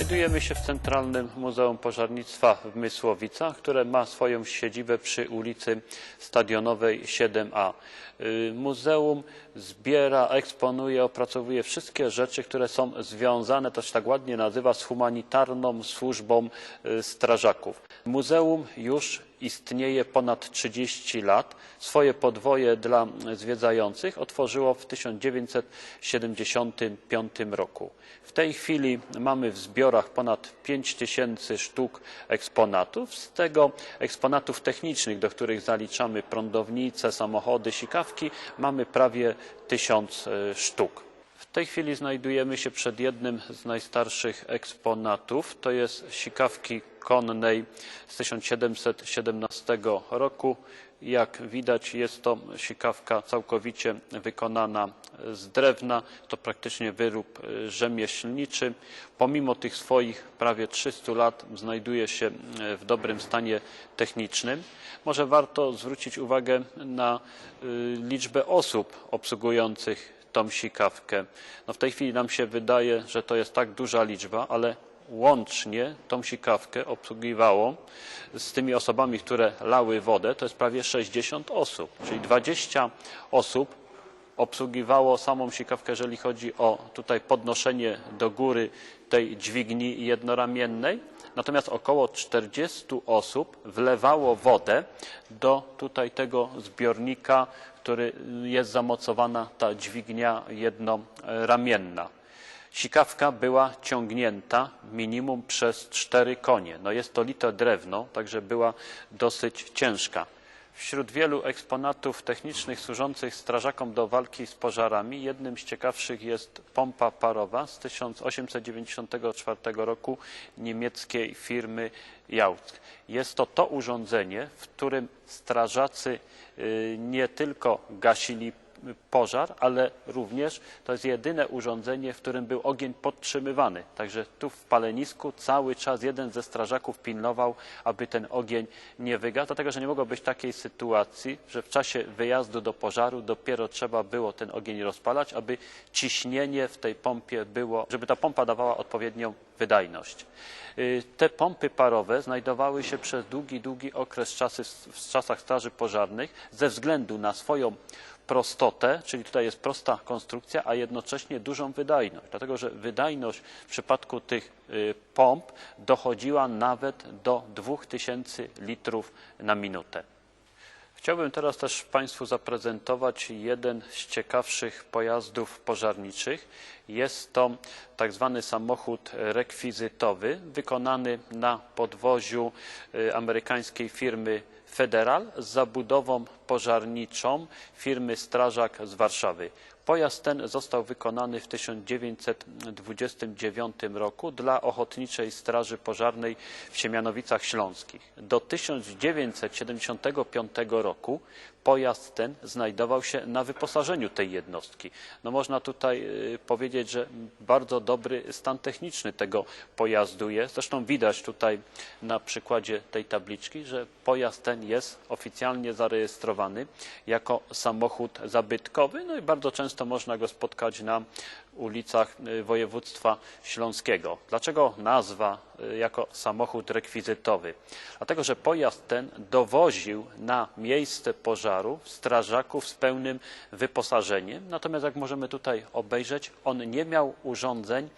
Znajdujemy się w Centralnym Muzeum Pożarnictwa w Mysłowicach, które ma swoją siedzibę przy ulicy Stadionowej 7a. Y, Muzeum zbiera, eksponuje, opracowuje wszystkie rzeczy, które są związane, to się tak ładnie nazywa, z humanitarną służbą y, strażaków. Muzeum już istnieje ponad 30 lat. Swoje podwoje dla zwiedzających otworzyło w 1975 roku. W tej chwili mamy w zbiorach ponad 5 tysięcy sztuk eksponatów, z tego eksponatów technicznych, do których zaliczamy prądownice, samochody, sikawki, mamy prawie tysiąc e, sztuk. W tej chwili znajdujemy się przed jednym z najstarszych eksponatów. To jest sikawki konnej z 1717 roku. Jak widać jest to sikawka całkowicie wykonana z drewna. To praktycznie wyrób rzemieślniczy. Pomimo tych swoich prawie 300 lat znajduje się w dobrym stanie technicznym. Może warto zwrócić uwagę na e, liczbę osób obsługujących tą sikawkę. No w tej chwili nam się wydaje, że to jest tak duża liczba, ale łącznie tą sikawkę obsługiwało z tymi osobami, które lały wodę, to jest prawie 60 osób, czyli 20 osób obsługiwało samą sikawkę, jeżeli chodzi o tutaj podnoszenie do góry tej dźwigni jednoramiennej, natomiast około 40 osób wlewało wodę do tutaj tego zbiornika, który jest zamocowana ta dźwignia jednoramienna. Sikawka była ciągnięta minimum przez cztery konie. No jest to lite drewno, także była dosyć ciężka. Wśród wielu eksponatów technicznych służących strażakom do walki z pożarami jednym z ciekawszych jest pompa parowa z 1894 roku niemieckiej firmy Jauch. Jest to to urządzenie, w którym strażacy y, nie tylko gasili pożar, ale również to jest jedyne urządzenie, w którym był ogień podtrzymywany. Także tu w palenisku cały czas jeden ze strażaków pilnował, aby ten ogień nie wygasł, dlatego że nie mogło być takiej sytuacji, że w czasie wyjazdu do pożaru dopiero trzeba było ten ogień rozpalać, aby ciśnienie w tej pompie było, żeby ta pompa dawała odpowiednią wydajność. Y, te pompy parowe znajdowały się przez długi, długi okres czasy, w czasach straży pożarnych ze względu na swoją prostotę, czyli tutaj jest prosta konstrukcja, a jednocześnie dużą wydajność, dlatego że wydajność w przypadku tych y, pomp dochodziła nawet do 2000 litrów na minutę. Chciałbym teraz też Państwu zaprezentować jeden z ciekawszych pojazdów pożarniczych. Jest to tak zwany samochód rekwizytowy, wykonany na podwoziu y, amerykańskiej firmy Federal z zabudową pożarniczą firmy Strażak z Warszawy. Pojazd ten został wykonany w 1929 roku dla Ochotniczej Straży Pożarnej w Siemianowicach Śląskich. Do 1975 roku pojazd ten znajdował się na wyposażeniu tej jednostki. No można tutaj y, powiedzieć, że bardzo dobry stan techniczny tego pojazdu jest. Zresztą widać tutaj na przykładzie tej tabliczki, że pojazd ten jest oficjalnie zarejestrowany jako samochód zabytkowy, no i bardzo często można go spotkać na ulicach y, województwa śląskiego. Dlaczego nazwa y, jako samochód rekwizytowy? Dlatego, że pojazd ten dowoził na miejsce pożaru strażaków z pełnym wyposażeniem, natomiast jak możemy tutaj obejrzeć, on nie miał urządzeń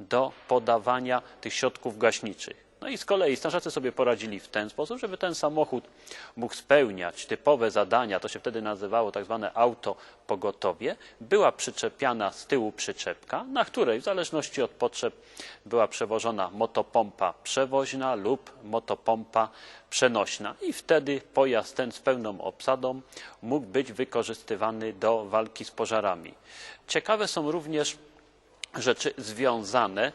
do podawania tych środków gaśniczych. No i z kolei strażacy sobie poradzili w ten sposób, żeby ten samochód mógł spełniać typowe zadania, to się wtedy nazywało tak zwane auto pogotowie. Była przyczepiana z tyłu przyczepka, na której w zależności od potrzeb była przewożona motopompa przewoźna lub motopompa przenośna i wtedy pojazd ten z pełną obsadą mógł być wykorzystywany do walki z pożarami. Ciekawe są również rzeczy związane y,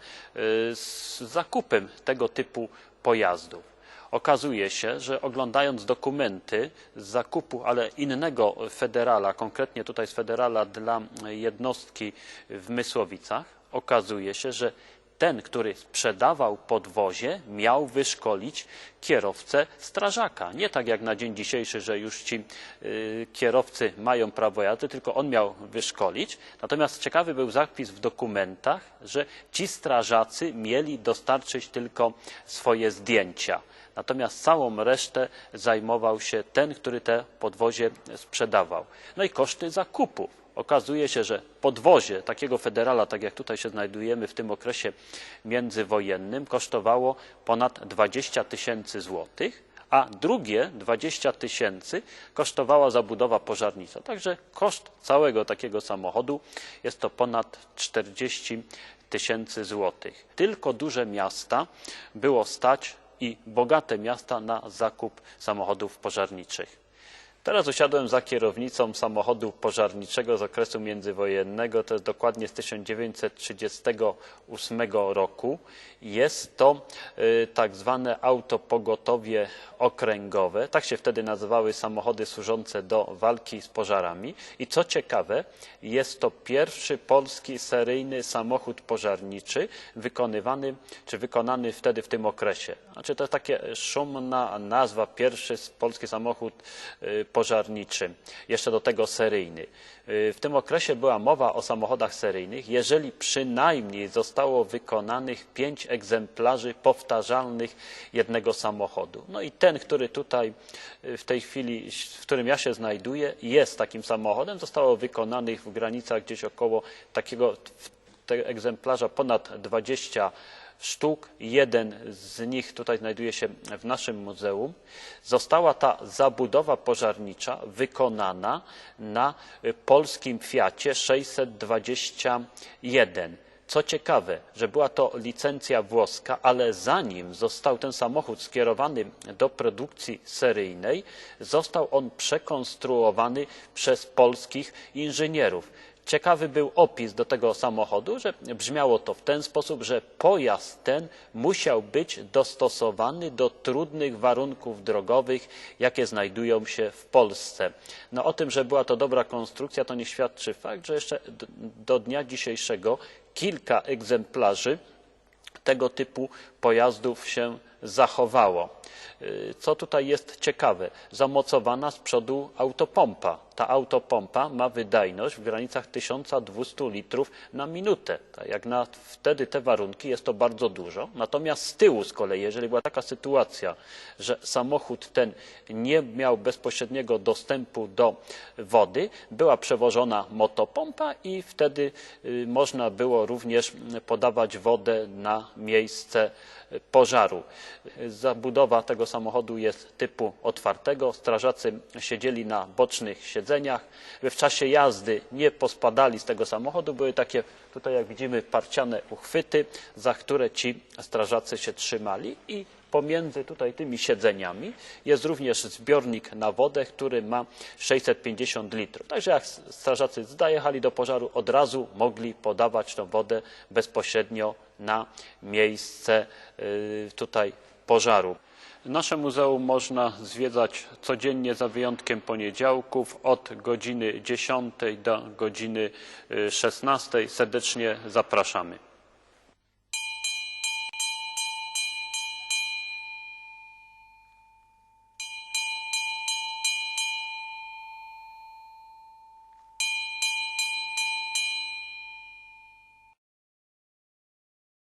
z zakupem tego typu pojazdów. Okazuje się, że oglądając dokumenty z zakupu, ale innego federala, konkretnie tutaj z federala dla jednostki w Mysłowicach, okazuje się, że ten, który sprzedawał podwozie, miał wyszkolić kierowcę strażaka. Nie tak jak na dzień dzisiejszy, że już ci y, kierowcy mają prawo jazdy, tylko on miał wyszkolić. Natomiast ciekawy był zapis w dokumentach, że ci strażacy mieli dostarczyć tylko swoje zdjęcia. Natomiast całą resztę zajmował się ten, który te podwozie sprzedawał. No i koszty zakupów. Okazuje się, że podwozie takiego federala, tak jak tutaj się znajdujemy w tym okresie międzywojennym, kosztowało ponad 20 tysięcy złotych, a drugie 20 tysięcy kosztowała zabudowa pożarnicza. Także koszt całego takiego samochodu jest to ponad 40 tysięcy złotych. Tylko duże miasta było stać i bogate miasta na zakup samochodów pożarniczych. Teraz usiadłem za kierownicą samochodu pożarniczego z okresu międzywojennego, to jest dokładnie z 1938 roku. Jest to y, tak zwane autopogotowie okręgowe. Tak się wtedy nazywały samochody służące do walki z pożarami. I co ciekawe, jest to pierwszy polski seryjny samochód pożarniczy wykonywany, czy wykonany wtedy w tym okresie. Znaczy to jest takie szumna nazwa, pierwszy polski samochód y, pożarniczy, jeszcze do tego seryjny. W tym okresie była mowa o samochodach seryjnych, jeżeli przynajmniej zostało wykonanych pięć egzemplarzy powtarzalnych jednego samochodu. No i ten, który tutaj w tej chwili, w którym ja się znajduję, jest takim samochodem. Zostało wykonanych w granicach gdzieś około takiego egzemplarza ponad 20 sztuk. Jeden z nich tutaj znajduje się w naszym muzeum. Została ta zabudowa pożarnicza wykonana na polskim Fiacie 621. Co ciekawe, że była to licencja włoska, ale zanim został ten samochód skierowany do produkcji seryjnej, został on przekonstruowany przez polskich inżynierów. Ciekawy był opis do tego samochodu, że brzmiało to w ten sposób, że pojazd ten musiał być dostosowany do trudnych warunków drogowych, jakie znajdują się w Polsce. No, o tym, że była to dobra konstrukcja, to nie świadczy fakt, że jeszcze do dnia dzisiejszego kilka egzemplarzy tego typu pojazdów się zachowało. Co tutaj jest ciekawe, zamocowana z przodu autopompa. Ta autopompa ma wydajność w granicach 1200 litrów na minutę. Tak jak na wtedy te warunki jest to bardzo dużo. Natomiast z tyłu z kolei, jeżeli była taka sytuacja, że samochód ten nie miał bezpośredniego dostępu do wody, była przewożona motopompa i wtedy można było również podawać wodę na miejsce pożaru. Zabudowa tego samochodu jest typu otwartego. Strażacy siedzieli na bocznych siedzeniach. W czasie jazdy nie pospadali z tego samochodu. Były takie, tutaj jak widzimy, parciane uchwyty, za które ci strażacy się trzymali i pomiędzy tutaj tymi siedzeniami jest również zbiornik na wodę, który ma 650 litrów. Także jak strażacy zajechali do pożaru, od razu mogli podawać tę wodę bezpośrednio na miejsce tutaj pożaru. Nasze muzeum można zwiedzać codziennie za wyjątkiem poniedziałków od godziny 10 do godziny 16. Serdecznie zapraszamy.